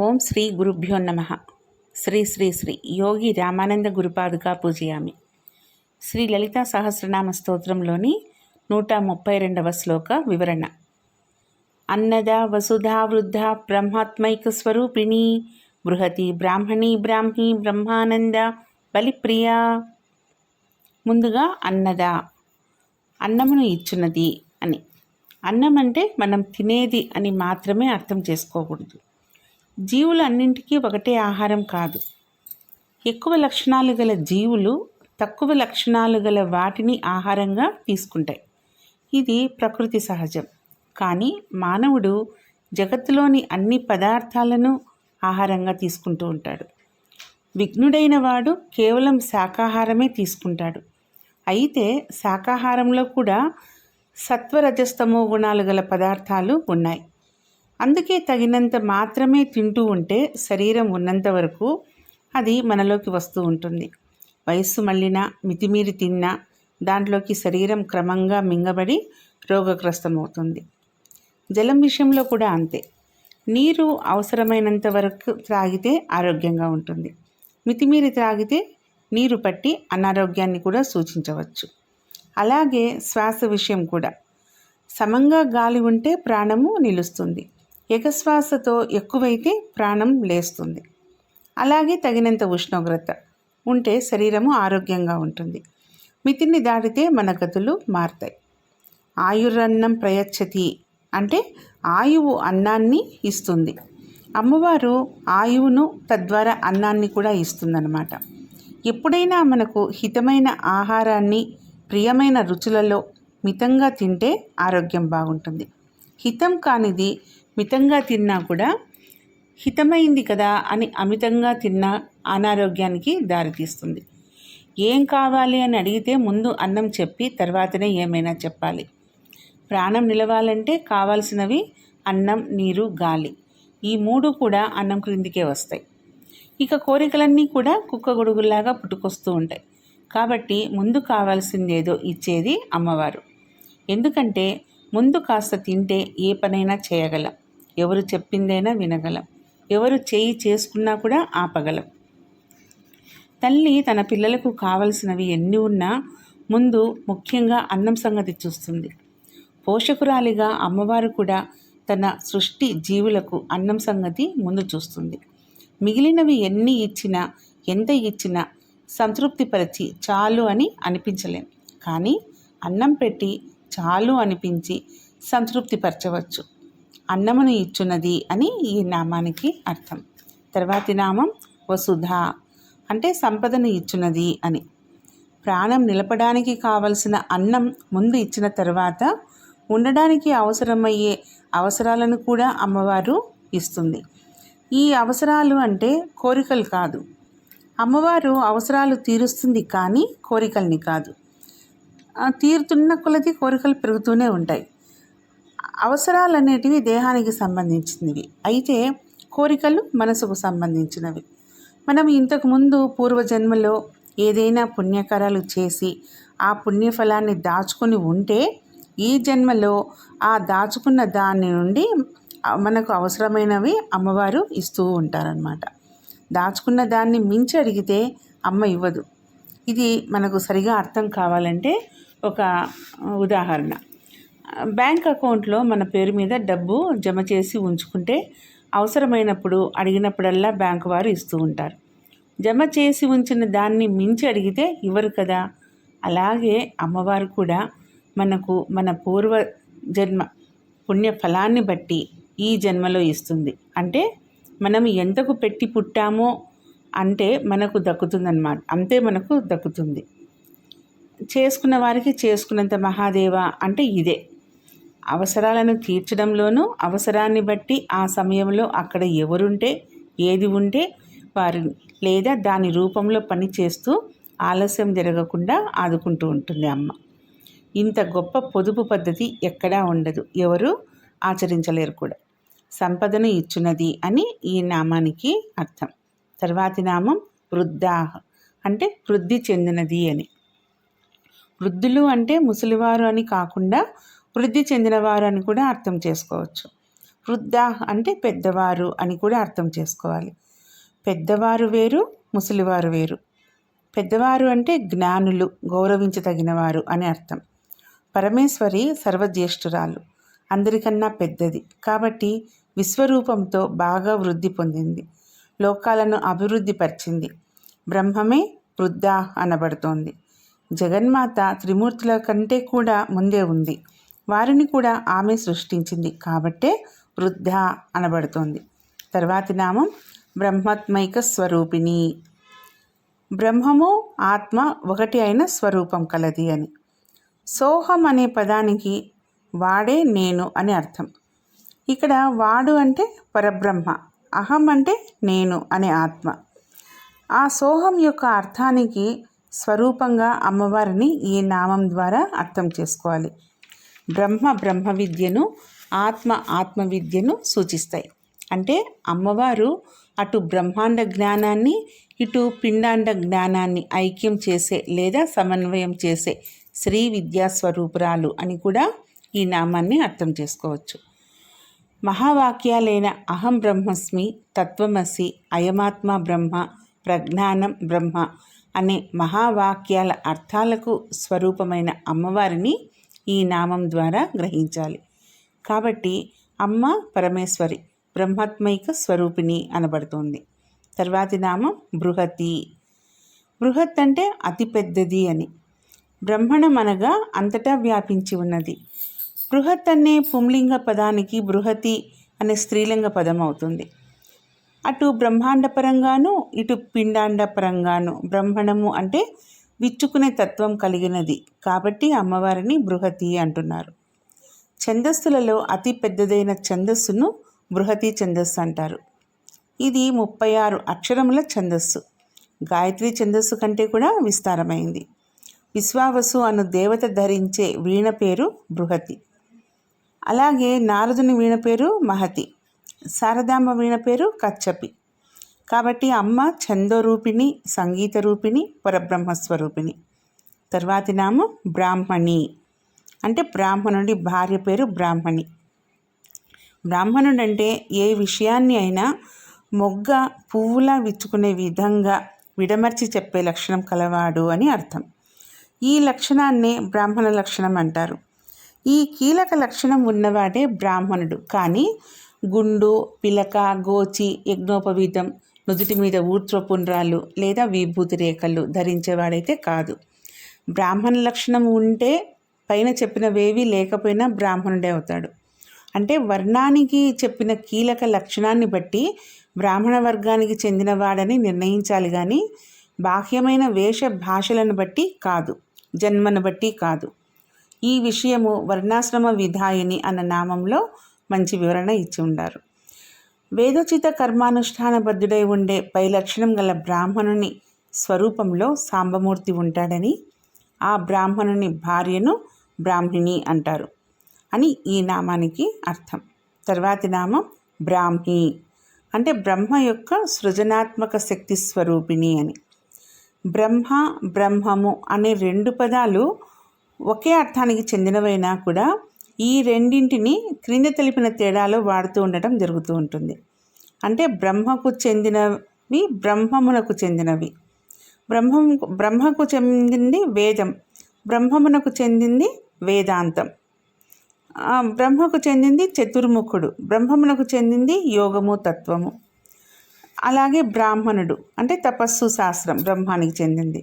ఓం శ్రీ గురుభ్యో నమ. శ్రీ శ్రీ శ్రీ యోగి రామానంద గురుపాదుగా పూజయామి. శ్రీ లలితా సహస్రనామ స్తోత్రంలోని నూట ముప్పై రెండవ శ్లోక వివరణ. అన్నద వసుధా వృద్ధ బ్రహ్మాత్మైక స్వరూపిణి బృహతి బ్రాహ్మణి బ్రాహ్మి బ్రహ్మానంద బలిప్రియ. ముందుగా అన్నద. అన్నమును ఇచ్చున్నది అని. అన్నం అంటే మనం తినేది అని మాత్రమే అర్థం చేసుకోకూడదు. జీవులన్నింటికీ ఒకటే ఆహారం కాదు. ఎక్కువ లక్షణాలు గల జీవులు తక్కువ లక్షణాలు గల వాటిని ఆహారంగా తీసుకుంటాయి. ఇది ప్రకృతి సహజం. కానీ మానవుడు జగత్తులోని అన్ని పదార్థాలను ఆహారంగా తీసుకుంటూ ఉంటాడు. విఘ్నుడైన వాడు కేవలం శాకాహారమే తీసుకుంటాడు. అయితే శాకాహారంలో కూడా సత్వరజస్తమో గుణాలు గల పదార్థాలు ఉన్నాయి. అందుకే తగినంత మాత్రమే తింటూ ఉంటే శరీరం ఉన్నంత వరకు అది మనలోకి వస్తూ ఉంటుంది. వయస్సు మళ్ళినా మితిమీరి తిన్నా దాంట్లోకి శరీరం క్రమంగా మింగబడి రోగగ్రస్తమవుతుంది. జలం విషయంలో కూడా అంతే. నీరు అవసరమైనంత వరకు త్రాగితే ఆరోగ్యంగా ఉంటుంది. మితిమీరి త్రాగితే నీరు పట్టి అనారోగ్యాన్ని కూడా సూచించవచ్చు. అలాగే శ్వాస విషయం కూడా. సమంగా గాలి ఉంటే ప్రాణము నిలుస్తుంది. ఎగశ్వాసతో ఎక్కువైతే ప్రాణం లేస్తుంది. అలాగే తగినంత ఉష్ణోగ్రత ఉంటే శరీరము ఆరోగ్యంగా ఉంటుంది. మితిని దాటితే మన గతులు మారుతాయి. ఆయురన్నం ప్రయచ్చతి అంటే ఆయువు అన్నాన్ని ఇస్తుంది. అమ్మవారు ఆయువును తద్వారా అన్నాన్ని కూడా ఇస్తుందన్నమాట. ఎప్పుడైనా మనకు హితమైన ఆహారాన్ని ప్రియమైన రుచులలో మితంగా తింటే ఆరోగ్యం బాగుంటుంది. హితం కానిది మితంగా తిన్నా కూడా హితమైంది కదా అని అమితంగా తిన్న అనారోగ్యానికి దారితీస్తుంది ఏం కావాలి అని అడిగితే ముందు అన్నం చెప్పి తర్వాతనే ఏమైనా చెప్పాలి. ప్రాణం నిలవాలంటే కావాల్సినవి అన్నం నీరు గాలి. ఈ మూడు కూడా అన్నం క్రిందికే వస్తాయి. ఇక కోరికలన్నీ కూడా కుక్క గొడుగుల్లాగా పుట్టుకొస్తూ ఉంటాయి. కాబట్టి ముందు కావాల్సిందేదో ఇచ్చేది అమ్మవారు. ఎందుకంటే ముందు కాస్త తింటే ఏ పనైనా చేయగలం. ఎవరు చెప్పిందైనా వినగలం. ఎవరు చేయి చేసుకున్నా కూడా ఆపగలం. తల్లి తన పిల్లలకు కావలసినవి ఎన్ని ఉన్నా ముందు ముఖ్యంగా అన్నం సంగతి చూస్తుంది. పోషకురాలిగా అమ్మవారు కూడా తన సృష్టి జీవులకు అన్నం సంగతి ముందు చూస్తుంది. మిగిలినవి ఎన్ని ఇచ్చినా ఎంత ఇచ్చినా సంతృప్తిపరిచి చాలు అని అనిపించలేం. కానీ అన్నం పెట్టి చాలు అనిపించి సంతృప్తిపరచవచ్చు. అన్నమును ఇచ్చున్నది అని ఈ నామానికి అర్థం. తర్వాతి నామం వసుధ అంటే సంపదను ఇచ్చున్నది అని. ప్రాణం నిలపడానికి కావలసిన అన్నం ముందు ఇచ్చిన తర్వాత ఉండడానికి అవసరమయ్యే అవసరాలను కూడా అమ్మవారు ఇస్తుంది. ఈ అవసరాలు అంటే కోరికలు కాదు. అమ్మవారు అవసరాలు తీరుస్తుంది కానీ కోరికల్ని కాదు. తీరుతున్న కొలది కోరికలు పెరుగుతూనే ఉంటాయి. అవసరాలనేటివి దేహానికి సంబంధించినవి. అయితే కోరికలు మనసుకు సంబంధించినవి. మనం ఇంతకుముందు పూర్వజన్మలో ఏదైనా పుణ్యకరాలు చేసి ఆ పుణ్యఫలాన్ని దాచుకొని ఉంటే ఈ జన్మలో ఆ దాచుకున్న దాని నుండి మనకు అవసరమైనవి అమ్మవారు ఇస్తూ ఉంటారనమాట దాచుకున్న దాన్ని మించి అడిగితే అమ్మ ఇవ్వదు. ఇది మనకు సరిగా అర్థం కావాలంటే ఒక ఉదాహరణ. బ్యాంక్ అకౌంట్లో మన పేరు మీద డబ్బు జమ చేసి ఉంచుకుంటే అవసరమైనప్పుడు అడిగినప్పుడల్లా బ్యాంకు వారు ఇస్తూ ఉంటారు. జమ చేసి ఉంచిన దాన్ని మించి అడిగితే ఇవ్వరు కదా? అలాగే అమ్మవారు కూడా మనకు మన పూర్వ జన్మ పుణ్య ఫలాన్ని బట్టి ఈ జన్మలో ఇస్తుంది. అంటే మనం ఎంతకు పెట్టి పుట్టామో అంటే మనకు దక్కుతుందన్నమాట. అంతే మనకు దక్కుతుంది. చేసుకున్న వారికి చేసుకున్నంత మహాదేవ అంటే ఇదే. అవసరాలను తీర్చడంలోనూ అవసరాన్ని బట్టి ఆ సమయంలో అక్కడ ఎవరుంటే ఏది ఉంటే వారి లేదా దాని రూపంలో పని చేస్తూ ఆలస్యం జరగకుండా ఆదుకుంటూ ఉంటుంది అమ్మ. ఇంత గొప్ప పొదుపు పద్ధతి ఎక్కడా ఉండదు. ఎవరు ఆచరించలేరు కూడా. సంపదను ఇచ్చున్నది అని ఈ నామానికి అర్థం. తర్వాతి నామం వృద్ధాహ అంటే వృద్ధి చెందినది అని. వృద్ధులు అంటే ముసలివారు అని కాకుండా వృద్ధి చెందినవారు అని కూడా అర్థం చేసుకోవచ్చు. వృద్ధ అంటే పెద్దవారు అని కూడా అర్థం చేసుకోవాలి. పెద్దవారు వేరు ముసలివారు వేరు. పెద్దవారు అంటే జ్ఞానులు గౌరవించదగినవారు అని అర్థం. పరమేశ్వరి సర్వజ్యేష్ఠురాలు అందరికన్నా పెద్దది. కాబట్టి విశ్వరూపంతో బాగా వృద్ధి పొందింది. లోకాలను అభివృద్ధి పరిచింది. బ్రహ్మమే వృద్ధ అనబడుతోంది. జగన్మాత త్రిమూర్తుల కంటే కూడా ముందే ఉంది. వారిని కూడా ఆమె సృష్టించింది. కాబట్టే వృద్ధ అనబడుతోంది. తర్వాతి నామం బ్రహ్మాత్మైక స్వరూపిణి. బ్రహ్మము ఆత్మ ఒకటి అయిన స్వరూపం కలది అని. సోహం అనే పదానికి వాడే నేను అని అర్థం. ఇక్కడ వాడు అంటే పరబ్రహ్మ అహం అంటే నేను అనే ఆత్మ. ఆ సోహం యొక్క అర్థానికి స్వరూపంగా అమ్మవారిని ఈ నామం ద్వారా అర్థం చేసుకోవాలి. బ్రహ్మ బ్రహ్మ విద్యను ఆత్మ ఆత్మ విద్యను సూచిస్తాయి. అంటే అమ్మవారు అటు బ్రహ్మాండ జ్ఞానాన్ని ఇటు పిండాండ జ్ఞానాన్ని ఐక్యం చేసే లేదా సమన్వయం చేసే శ్రీ విద్యాస్వరూపురాలు అని కూడా ఈ నామాన్ని అర్థం చేసుకోవచ్చు. మహావాక్యాలైన అహం బ్రహ్మస్మి తత్వమసి అయమాత్మ బ్రహ్మ ప్రజ్ఞానం బ్రహ్మ అనే మహావాక్యాల అర్థాలకు స్వరూపమైన అమ్మవారిని ఈ నామం ద్వారా గ్రహించాలి. కాబట్టి అమ్మ పరమేశ్వరి బ్రహ్మాత్మైక స్వరూపిణి అనబడుతోంది. తర్వాతి నామం బృహతి. బృహత్ అంటే అతి పెద్దది అని. బ్రహ్మణం అనగా అంతటా వ్యాపించి ఉన్నది. బృహత్ అనే పుంలింగ పదానికి బృహతి అనే స్త్రీలింగ పదం అవుతుంది. అటు బ్రహ్మాండ పరంగాను ఇటు పిండాండ పరంగాను బ్రహ్మణము అంటే విచ్చుకునే తత్వం కలిగినది. కాబట్టి అమ్మవారిని బృహతి అంటున్నారు. ఛందస్సులలో అతి పెద్దదైన ఛందస్సును బృహతి ఛందస్సు అంటారు. ఇది ముప్పై ఆరు అక్షరముల ఛందస్సు. గాయత్రి ఛందస్సు కంటే కూడా విస్తారమైంది. విశ్వావసు అను దేవత ధరించే వీణ పేరు బృహతి. అలాగే నారదుని వీణ పేరు మహతి. శారదాంబ వీణ పేరు కచ్చపి. కాబట్టి అమ్మ ఛందోరూపిణి సంగీత రూపిణి పరబ్రహ్మస్వరూపిణి. తర్వాతి నామం బ్రాహ్మణి. అంటే బ్రాహ్మణుడి భార్య పేరు బ్రాహ్మణి. బ్రాహ్మణుడు అంటే ఏ విషయాన్ని అయినా మొగ్గ పువ్వులా విచ్చుకునే విధంగా విడమర్చి చెప్పే లక్షణం కలవాడు అని అర్థం. ఈ లక్షణాన్నే బ్రాహ్మణ లక్షణం అంటారు. ఈ కీలక లక్షణం ఉన్నవాడే బ్రాహ్మణుడు. కానీ గుండు పిలక గోచి యజ్ఞోపవీతం నుదుటి మీద ఊర్ధ్వపుండ్రాలు లేదా విభూతి రేఖలు ధరించేవాడైతే కాదు. బ్రాహ్మణ లక్షణం ఉంటే పైన చెప్పినవేవి లేకపోయినా బ్రాహ్మణుడే అవుతాడు. అంటే వర్ణానికి చెప్పిన కీలక లక్షణాన్ని బట్టి బ్రాహ్మణ వర్గానికి చెందినవాడని నిర్ణయించాలి కానీ బాహ్యమైన వేష భాషలను బట్టి కాదు జన్మను బట్టి కాదు. ఈ విషయము వర్ణాశ్రమ విధాయిని అన్న నామంలో మంచి వివరణ ఇచ్చి ఉండారు. వేదోచిత కర్మానుష్ఠానబద్ధుడై ఉండే పై లక్షణం గల బ్రాహ్మణుని స్వరూపంలో సాంబమూర్తి ఉంటాడని ఆ బ్రాహ్మణుని భార్యను బ్రాహ్మిణి అంటారు అని ఈ నామానికి అర్థం. తర్వాతి నామం బ్రాహ్మి అంటే బ్రహ్మ యొక్క సృజనాత్మక శక్తి స్వరూపిణి అని. బ్రహ్మ బ్రహ్మము అనే రెండు పదాలు ఒకే అర్థానికి చెందినవైనా కూడా ఈ రెండింటిని క్రింద తెలిపిన తేడాలో వాడుతూ ఉండటం జరుగుతూ ఉంటుంది. అంటే బ్రహ్మకు చెందినవి బ్రహ్మమునకు చెందినవి. బ్రహ్మం బ్రహ్మకు చెందింది వేదం. బ్రహ్మమునకు చెందింది వేదాంతం. బ్రహ్మకు చెందింది చతుర్ముఖుడు. బ్రహ్మమునకు చెందింది యోగము తత్వము. అలాగే బ్రాహ్మణుడు. అంటే తపస్సు శాస్త్రం బ్రహ్మానికి చెందింది.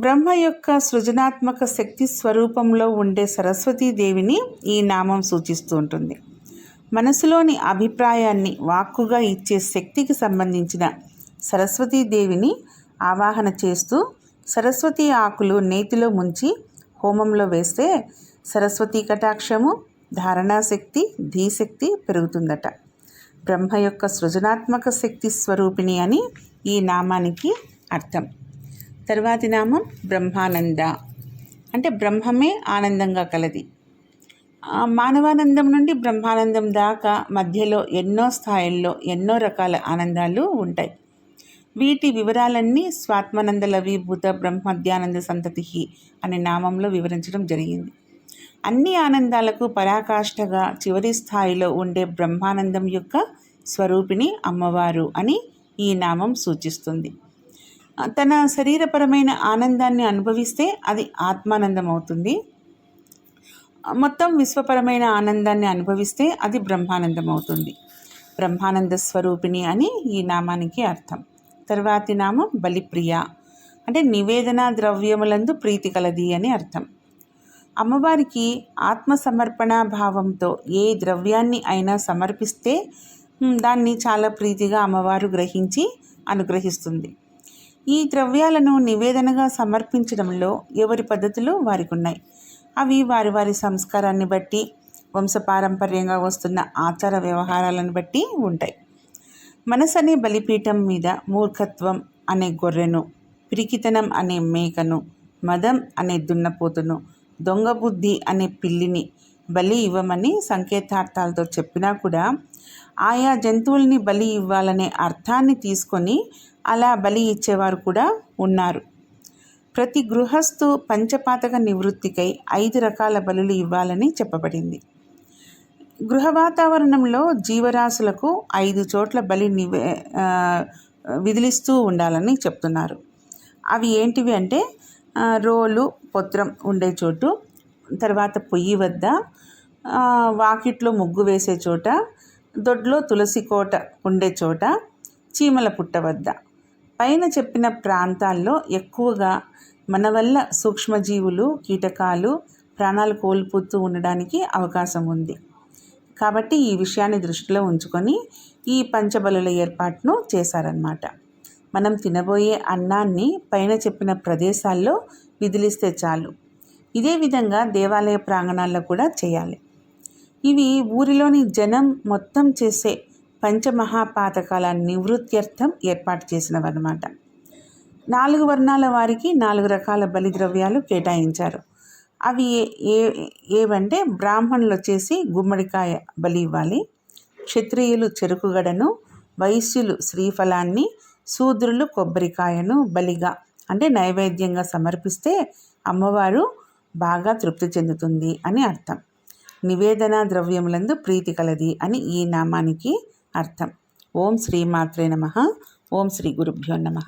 బ్రహ్మ యొక్క సృజనాత్మక శక్తి స్వరూపంలో ఉండే సరస్వతీదేవిని ఈ నామం సూచిస్తూ ఉంటుంది. మనసులోని అభిప్రాయాన్ని వాక్కుగా ఇచ్చే శక్తికి సంబంధించిన సరస్వతీదేవిని ఆవాహన చేస్తూ సరస్వతి ఆకులు నేతిలో ముంచి హోమంలో వేస్తే సరస్వతీ కటాక్షము ధారణాశక్తి ధీశక్తి పెరుగుతుందట. బ్రహ్మ యొక్క సృజనాత్మక శక్తి స్వరూపిణి అని ఈ నామానికి అర్థం. తర్వాతి నామం బ్రహ్మానంద. అంటే బ్రహ్మమే ఆనందంగా కలది. మానవానందం నుండి బ్రహ్మానందం దాకా మధ్యలో ఎన్నో స్థాయిల్లో ఎన్నో రకాల ఆనందాలు ఉంటాయి. వీటి వివరాలన్నీ స్వాత్మానంద లవీభూత బ్రహ్మధ్యానంద సంతతి అనే నామంలో వివరించడం జరిగింది. అన్ని ఆనందాలకు పరాకాష్ఠగా చివరి స్థాయిలో ఉండే బ్రహ్మానందం యొక్క స్వరూపిణి అమ్మవారు అని ఈ నామం సూచిస్తుంది. తన శరీరపరమైన ఆనందాన్ని అనుభవిస్తే అది ఆత్మానందం అవుతుంది మొత్తం విశ్వపరమైన ఆనందాన్ని అనుభవిస్తే అది బ్రహ్మానందం అవుతుంది బ్రహ్మానంద స్వరూపిణి అని ఈ నామానికి అర్థం. తర్వాతి నామం బలిప్రియ. అంటే నివేదన ద్రవ్యములందు ప్రీతి కలది అని అర్థం. అమ్మవారికి ఆత్మ సమర్పణ భావంతో ఏ ద్రవ్యాన్ని అయినా సమర్పిస్తే దాన్ని చాలా ప్రీతిగా అమ్మవారు గ్రహించి అనుగ్రహిస్తుంది. ఈ ద్రవ్యాలను నివేదనగా సమర్పించడంలో ఎవరి పద్ధతులు వారికి ఉన్నాయి అవి వారి వారి సంస్కారాన్ని బట్టి వంశపారంపర్యంగా వస్తున్న ఆచార వ్యవహారాలను బట్టి ఉంటాయి. మనసు అనే బలిపీఠం మీద మూర్ఖత్వం అనే గొర్రెను పిరికితనం అనే మేకను మదం అనే దున్నపోతును దొంగ బుద్ధి అనే పిల్లిని బలి ఇవ్వమని సంకేతార్థాలతో చెప్పినా కూడా ఆయా జంతువుల్ని బలి ఇవ్వాలనే అర్థాన్ని తీసుకొని అలా బలి ఇచ్చేవారు కూడా ఉన్నారు. ప్రతి గృహస్థు పంచపాతక నివృత్తికై ఐదు రకాల బలులు ఇవ్వాలని చెప్పబడింది. గృహ వాతావరణంలో జీవరాశులకు ఐదు చోట్ల బలి నివే విదిలిస్తూ ఉండాలని చెప్తున్నారు. అవి ఏంటివి అంటే రోలు పొత్రం ఉండే చోటు తర్వాత పొయ్యి వద్ద వాకిట్లో ముగ్గు వేసే చోట దొడ్లో తులసి కోట ఉండే చోట చీమల పుట్ట వద్ద. పైన చెప్పిన ప్రాంతాల్లో ఎక్కువగా మన వల్ల సూక్ష్మజీవులు కీటకాలు ప్రాణాలు కోల్పోతూ ఉండడానికి అవకాశం ఉంది. కాబట్టి ఈ విషయాన్ని దృష్టిలో ఉంచుకొని ఈ పంచబలుల ఏర్పాటును చేశారన్నమాట. మనం తినబోయే అన్నాన్ని పైన చెప్పిన ప్రదేశాల్లో విదిలిస్తే చాలు. ఇదే విధంగా దేవాలయ ప్రాంగణాల్లో కూడా చేయాలి. ఇవి ఊరిలోని జనం మొత్తం చేసే పంచమహాపాతకాల నివృత్త్యర్థం ఏర్పాటు చేసినవన్నమాట. నాలుగు వర్ణాల వారికి నాలుగు రకాల బలిద్రవ్యాలు కేటాయించారు. అవి ఏ ఏవంటే బ్రాహ్మణులు వచ్చేసి గుమ్మడికాయ బలి ఇవ్వాలి క్షత్రియులు చెరుకుగడను వైశ్యులు శ్రీఫలాన్ని శూద్రులు కొబ్బరికాయను బలిగా అంటే నైవేద్యంగా సమర్పిస్తే అమ్మవారు బాగా తృప్తి చెందుతుంది అని అర్థం. నివేదన ద్రవ్యములందు ప్రీతి కలది అని ఈ నామానికి అర్థం. ఓం శ్రీమాత్రే నమ. ఓం శ్రీ గురుభ్యో నమ.